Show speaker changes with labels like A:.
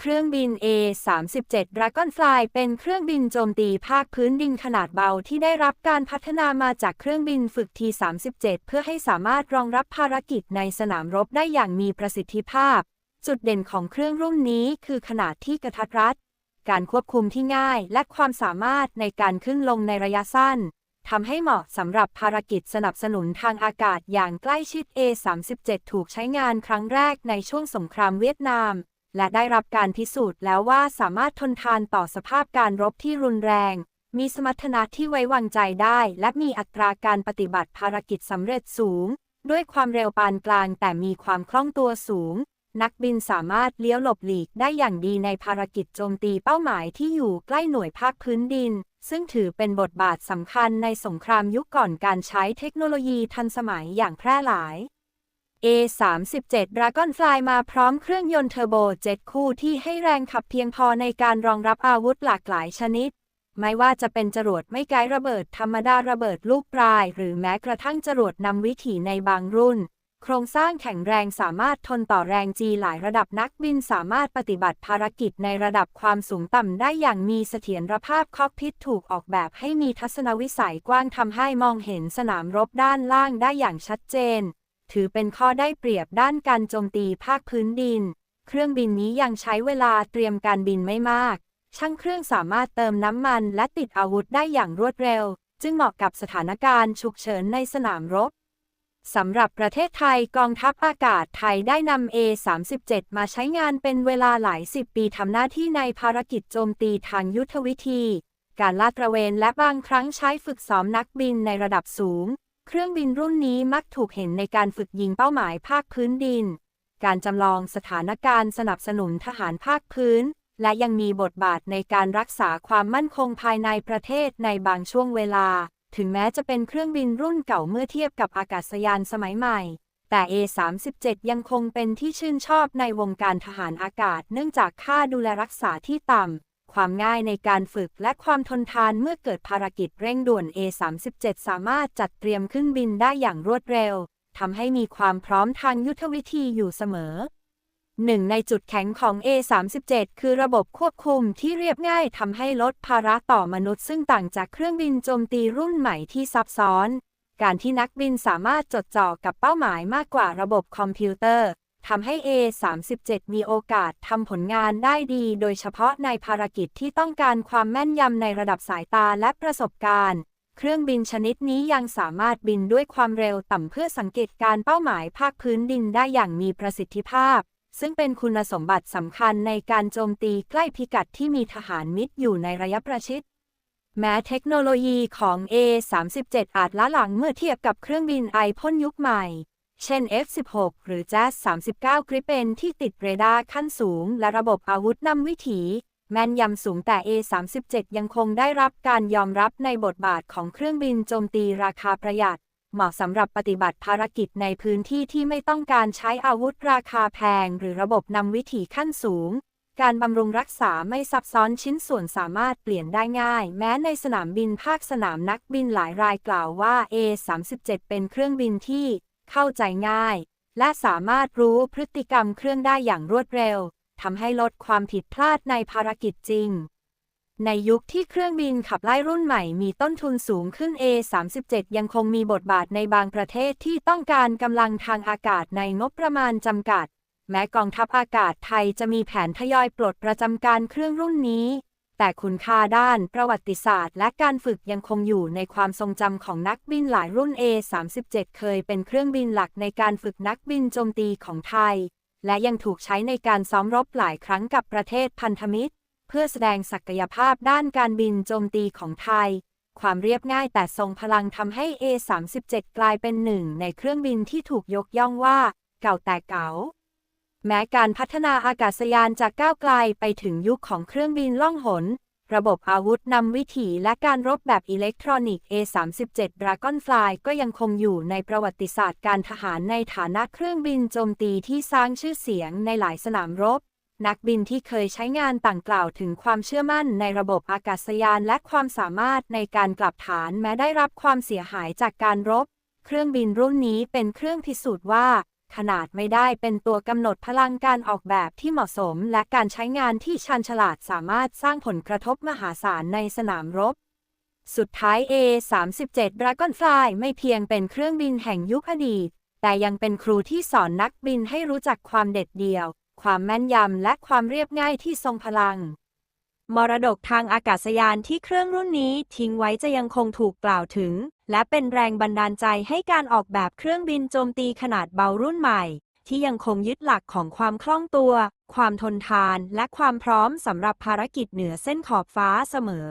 A: เครื่องบิน A-37 Dragonfly เป็นเครื่องบินโจมตีภาคพื้นดินขนาดเบาที่ได้รับการพัฒนามาจากเครื่องบินฝึก T-37 เพื่อให้สามารถรองรับภารกิจในสนามรบได้อย่างมีประสิทธิภาพ จุดเด่นของเครื่องรุ่นนี้คือขนาดที่กระทัดรัด การควบคุมที่ง่ายและความสามารถในการขึ้นลงในระยะสั้นทำให้เหมาะสำหรับภารกิจสนับสนุนทางอากาศอย่างใกล้ชิด A-37 ถูกใช้งานครั้งแรกในช่วงสงครามเวียดนาม และได้รับการพิสูจน์แล้วว่าสามารถทนทานต่อสภาพการรบที่รุนแรง มีสมรรถนะที่ไว้วางใจได้ และมีอัตราการปฏิบัติภารกิจสำเร็จสูง ด้วยความเร็วปานกลางแต่มีความคล่องตัวสูง นักบินสามารถเลี้ยวหลบหลีกได้อย่างดีในภารกิจโจมตีเป้าหมายที่อยู่ใกล้หน่วยภาคพื้นดิน ซึ่งถือเป็นบทบาทสำคัญในสงครามยุคก่อนการใช้เทคโนโลยีทันสมัยอย่างแพร่หลาย A37 Dragonfly มาพร้อมเครื่องยนต์เทอร์โบเจ็ตคู่ที่ให้แรงขับเพียงพอในการรองรับอาวุธหลากหลายชนิด ไม่ว่าจะเป็นจรวดไม่ไกลระเบิดธรรมดาระเบิดลูกปลาย หรือแม้กระทั่งจรวดนำวิถีในบางรุ่น โครงสร้างแข็งแรงสามารถทนต่อแรงจีหลายระดับนักบินสามารถปฏิบัติภารกิจในระดับความสูงต่ำได้อย่างมีเสถียรภาพคอกพิษถูกออกแบบให้มีทัศนวิสัยกว้างทำให้มองเห็นสนามรบด้านล่างได้อย่างชัดเจน ถือเป็นข้อได้เปรียบด้านการโจมตีภาคพื้นดิน เครื่องบินนี้ยังใช้เวลาเตรียมการบินไม่มาก ช่างเครื่องสามารถเติมน้ำมันและติดอาวุธได้อย่างรวดเร็ว จึงเหมาะกับสถานการณ์ฉุกเฉินในสนามรบสำหรับประเทศไทยกองทัพอากาศไทยได้นำ A37 มาใช้งานเป็นเวลาหลายสิบปีทำหน้าที่ในภารกิจโจมตีทางยุทธวิธี การลาดตระเวนและบางครั้งใช้ฝึกซ้อมนักบินในระดับสูง เครื่องบินรุ่นนี้มักถูกเห็นในการฝึกยิงเป้าหมายภาคพื้นดิน การจำลองสถานการณ์สนับสนุนทหารภาคพื้น และยังมีบทบาทในการรักษาความมั่นคงภายในประเทศในบางช่วงเวลา ถึงแม้จะเป็นเครื่องบินรุ่นเก่าเมื่อเทียบกับอากาศยานสมัยใหม่ แต่ A37 ยังคงเป็นที่ชื่นชอบในวงการทหารอากาศ เนื่องจากค่าดูแลรักษาที่ต่ำ ความง่ายในการฝึกและความทนทานเมื่อเกิดภารกิจเร่งด่วน A37 สามารถจัดเตรียมขึ้นบินได้อย่างรวดเร็วทำให้มีความพร้อมทางยุทธวิธีอยู่เสมอหนึ่งในจุดแข็งของ A37 คือระบบควบคุมที่เรียบง่ายทำให้ลดภาระต่อมนุษย์ซึ่งต่างจากเครื่องบินโจมตีรุ่นใหม่ที่ซับซ้อน การที่นักบินสามารถจดจ่อกับเป้าหมายมากกว่าระบบคอมพิวเตอร์ ทำให้ A37 มีโอกาสทำผลงานได้ดี โดยเฉพาะในภารกิจที่ต้องการความแม่นยำในระดับสายตาและประสบการณ์ เครื่องบินชนิดนี้ยังสามารถบินด้วยความเร็วต่ำเพื่อสังเกตการเป้าหมายภาคพื้นดินได้อย่างมีประสิทธิภาพ ซึ่งเป็นคุณสมบัติสำคัญในการโจมตีใกล้พิกัดที่มีทหารมิตรอยู่ในระยะประชิดแม้เทคโนโลยีของ A37 อาจล้าหลังเมื่อเทียบกับเครื่องบินไอพ่นยุคใหม่ เช่น F16 หรือ Jazz 39 Gripen ที่ติดเรดาร์ขั้นสูง และระบบอาวุธนำวิถี แม่นยำสูงแต่ A37 ยังคงได้รับการยอมรับในบทบาทของเครื่องบินโจมตีราคาประหยัด เหมาะสำหรับปฏิบัติภารกิจในพื้นที่ที่ไม่ต้องการใช้อาวุธราคาแพง หรือระบบนำวิถีขั้นสูง การบำรุงรักษาไม่ซับซ้อนชิ้นส่วนสามารถเปลี่ยนได้ง่าย แม้ในสนามบินภาคสนามนักบินหลายรายกล่าวว่า A37 เป็นเครื่องบินที่ เข้าใจง่าย และสามารถรู้พฤติกรรมเครื่องได้อย่างรวดเร็วทำให้ลดความผิดพลาดในภารกิจจริง ในยุคที่เครื่องบินขับไล่รุ่นใหม่มีต้นทุนสูงขึ้น A37 ยังคงมีบทบาทในบางประเทศที่ต้องการกำลังทางอากาศในงบประมาณจำกัด แม้กองทัพอากาศไทยจะมีแผนทยอยปลดประจำการเครื่องรุ่นนี้ แต่คุณค่าด้านประวัติศาสตร์ และการฝึกยังคงอยู่ในความทรงจำของนักบินหลายรุ่น A37 เคยเป็นเครื่องบินหลักในการฝึกนักบินโจมตีของไทย และยังถูกใช้ในการซ้อมรบหลายครั้งกับประเทศพันธมิตร เพื่อแสดงศักยภาพด้านการบินโจมตีของไทย ความเรียบง่ายแต่ทรงพลังทำให้ A37 กลายเป็นหนึ่งในเครื่องบินที่ถูกยกย่องว่า เก่าแต่เก๋า แม้การพัฒนาอากาศยานจากก้าวไกลไปถึงยุคของเครื่องบินล่องหน ระบบอาวุธนำวิถีและการรบแบบอิเล็กทรอนิกส์ A37 Dragonfly ก็ยังคงอยู่ในประวัติศาสตร์การทหารในฐานะเครื่องบินโจมตีที่สร้างชื่อเสียงในหลายสนามรบ นักบินที่เคยใช้งานต่างกล่าวถึงความเชื่อมั่นในระบบอากาศยานและความสามารถในการกลับฐานแม้ได้รับความเสียหายจากการรบ เครื่องบินรุ่นนี้เป็นเครื่องพิสูจน์ว่า ขนาดไม่ได้เป็นตัวกำหนดพลังการออกแบบที่เหมาะสม และการใช้งานที่ชันฉลาดสามารถสร้างผลกระทบมหาศาลในสนามรบ สุดท้าย A37 Dragonfly ไม่เพียงเป็นเครื่องบินแห่งยุคอดีต แต่ยังเป็นครูที่สอนนักบินให้รู้จักความเด็ดเดี่ยว ความแม่นยำและความเรียบง่ายที่ทรงพลัง
B: มรดกทางอากาศยานที่เครื่องรุ่นนี้ทิ้งไว้จะยังคงถูกกล่าวถึง และเป็นแรงบันดาลใจให้การออกแบบเครื่องบินโจมตีขนาดเบารุ่นใหม่ ที่ยังคงยึดหลักของความคล่องตัว ความทนทาน และความพร้อมสำหรับภารกิจเหนือเส้นขอบฟ้าเสมอ